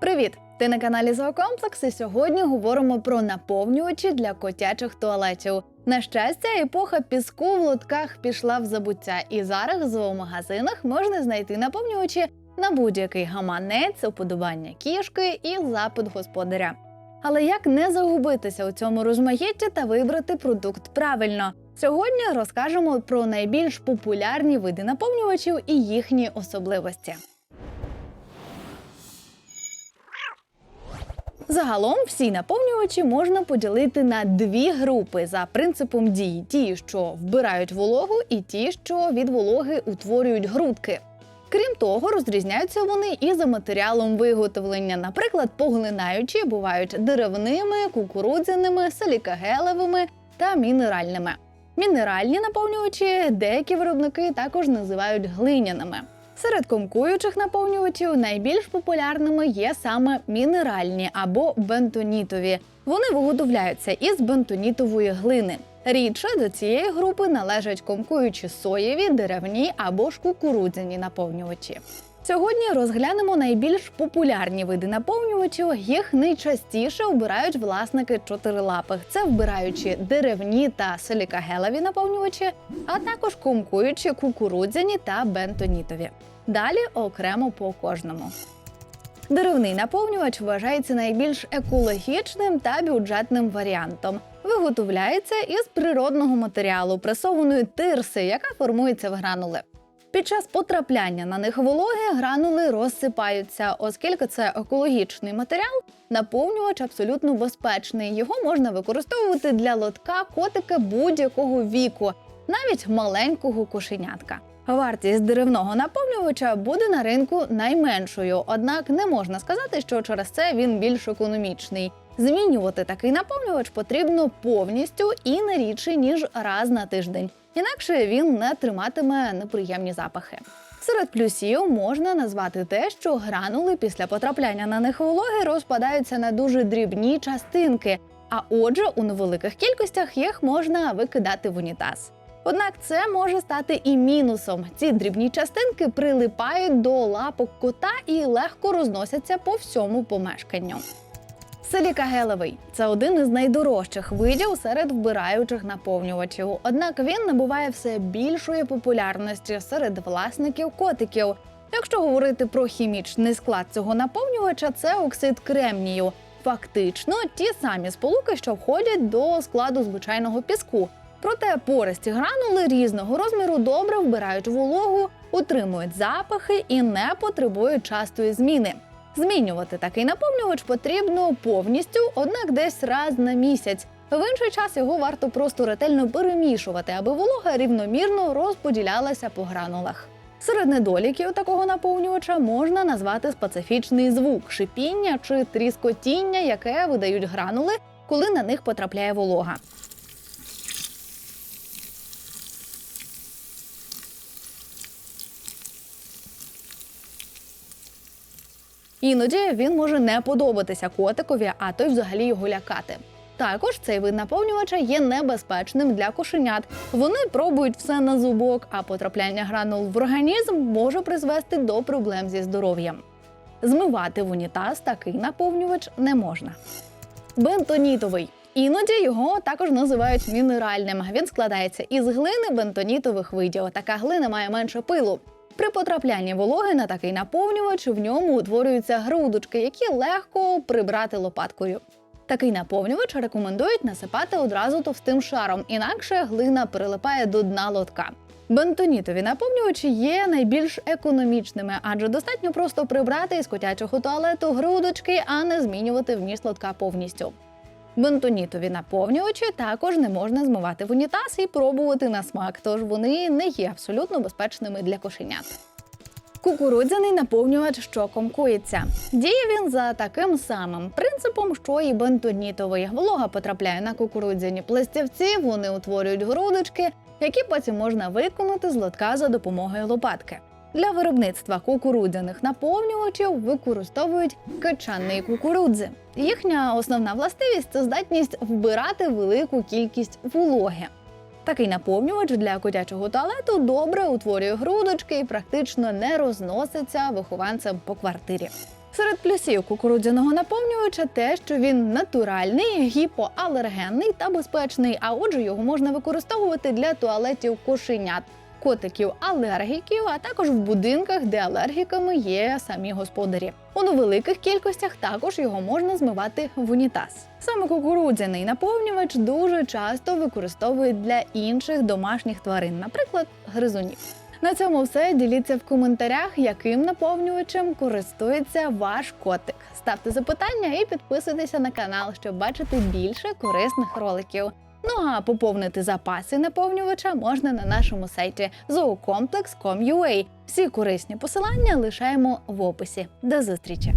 Привіт! Ти на каналі Зоокомплекс і сьогодні говоримо про наповнювачі для котячих туалетів. На щастя, епоха піску в лотках пішла в забуття, і зараз в зоомагазинах можна знайти наповнювачі на будь-який гаманець, уподобання кішки і запит господаря. Але як не загубитися у цьому розмаїтті та вибрати продукт правильно? Сьогодні розкажемо про найбільш популярні види наповнювачів і їхні особливості. Загалом всі наповнювачі можна поділити на дві групи за принципом дії: ті, що вбирають вологу, і ті, що від вологи утворюють грудки. Крім того, розрізняються вони і за матеріалом виготовлення. Наприклад, поглинаючі бувають деревними, кукурудзяними, силікагелевими та мінеральними. Мінеральні наповнювачі деякі виробники також називають глиняними. Серед комкуючих наповнювачів найбільш популярними є саме мінеральні або бентонітові. Вони виготовляються із бентонітової глини. Рідше до цієї групи належать комкуючі соєві, деревні або ж кукурудзяні наповнювачі. Сьогодні розглянемо найбільш популярні види наповнювачів. Їх найчастіше обирають власники чотирилапих. Це вбираючи деревні та силікагелеві наповнювачі, а також комкуючі кукурудзяні та бентонітові. Далі окремо по кожному. Деревний наповнювач вважається найбільш екологічним та бюджетним варіантом. Виготовляється із природного матеріалу пресованої тирси, яка формується в гранули. Під час потрапляння на них вологи гранули розсипаються, оскільки це екологічний матеріал, наповнювач абсолютно безпечний. Його можна використовувати для лотка котика будь-якого віку, навіть маленького кошенятка. Вартість деревного наповнювача буде на ринку найменшою, однак не можна сказати, що через це він більш економічний. Змінювати такий наповнювач потрібно повністю і не рідше ніж раз на тиждень. Інакше він не триматиме неприємні запахи. Серед плюсів можна назвати те, що гранули після потрапляння на них вологи розпадаються на дуже дрібні частинки, а отже, у невеликих кількостях їх можна викидати в унітаз. Однак це може стати і мінусом. Ці дрібні частинки прилипають до лапок кота і легко розносяться по всьому помешканню. Силікагелевий це один із найдорожчих видів серед вбираючих наповнювачів. Однак він набуває все більшої популярності серед власників котиків. Якщо говорити про хімічний склад цього наповнювача, це оксид кремнію. Фактично ті самі сполуки, що входять до складу звичайного піску. Проте пористі гранули різного розміру добре вбирають вологу, утримують запахи і не потребують частої зміни. Змінювати такий наповнювач потрібно повністю, однак десь раз на місяць. В інший час його варто просто ретельно перемішувати, аби волога рівномірно розподілялася по гранулах. Серед недоліків такого наповнювача можна назвати специфічний звук шипіння чи тріскотіння, яке видають гранули, коли на них потрапляє волога. Іноді він може не подобатися котикові, а то й взагалі його лякати. Також цей вид наповнювача є небезпечним для кошенят. Вони пробують все на зубок, а потрапляння гранул в організм може призвести до проблем зі здоров'ям. Змивати в унітаз такий наповнювач не можна. Бентонітовий. Іноді його також називають мінеральним. Він складається із глини бентонітових видів. Така глина має менше пилу. При потраплянні вологи на такий наповнювач в ньому утворюються грудочки, які легко прибрати лопаткою. Такий наповнювач рекомендують насипати одразу товстим шаром, інакше глина прилипає до дна лотка. Бентонітові наповнювачі є найбільш економічними, адже достатньо просто прибрати із котячого туалету грудочки, а не змінювати вміст лотка повністю. Бентонітові наповнювачі також не можна змивати в унітаз і пробувати на смак, тож вони не є абсолютно безпечними для кошенят. Кукурудзяний наповнювач, що комкується. Діє він за таким самим принципом, що і бентонітовий. Волога потрапляє на кукурудзяні пластівці, вони утворюють грудочки, які потім можна виконати з лотка за допомогою лопатки. Для виробництва кукурудзяних наповнювачів використовують качани кукурудзи. Їхня основна властивість це здатність вбирати велику кількість вологи. Такий наповнювач для котячого туалету добре утворює грудочки і практично не розноситься вихованцем по квартирі. Серед плюсів кукурудзяного наповнювача те, що він натуральний, гіпоалергенний та безпечний, а отже, його можна використовувати для туалетів кошенят. Котиків алергіків, а також в будинках, де алергіками є самі господарі. У невеликих кількостях також його можна змивати в унітаз. Саме кукурудзяний наповнювач дуже часто використовують для інших домашніх тварин, наприклад, гризунів. На цьому все. Діліться в коментарях, яким наповнювачем користується ваш котик. Ставте запитання і підписуйтеся на канал, щоб бачити більше корисних роликів. Ну а поповнити запаси наповнювача можна на нашому сайті zoocomplex.com.ua. Всі корисні посилання лишаємо в описі. До зустрічі!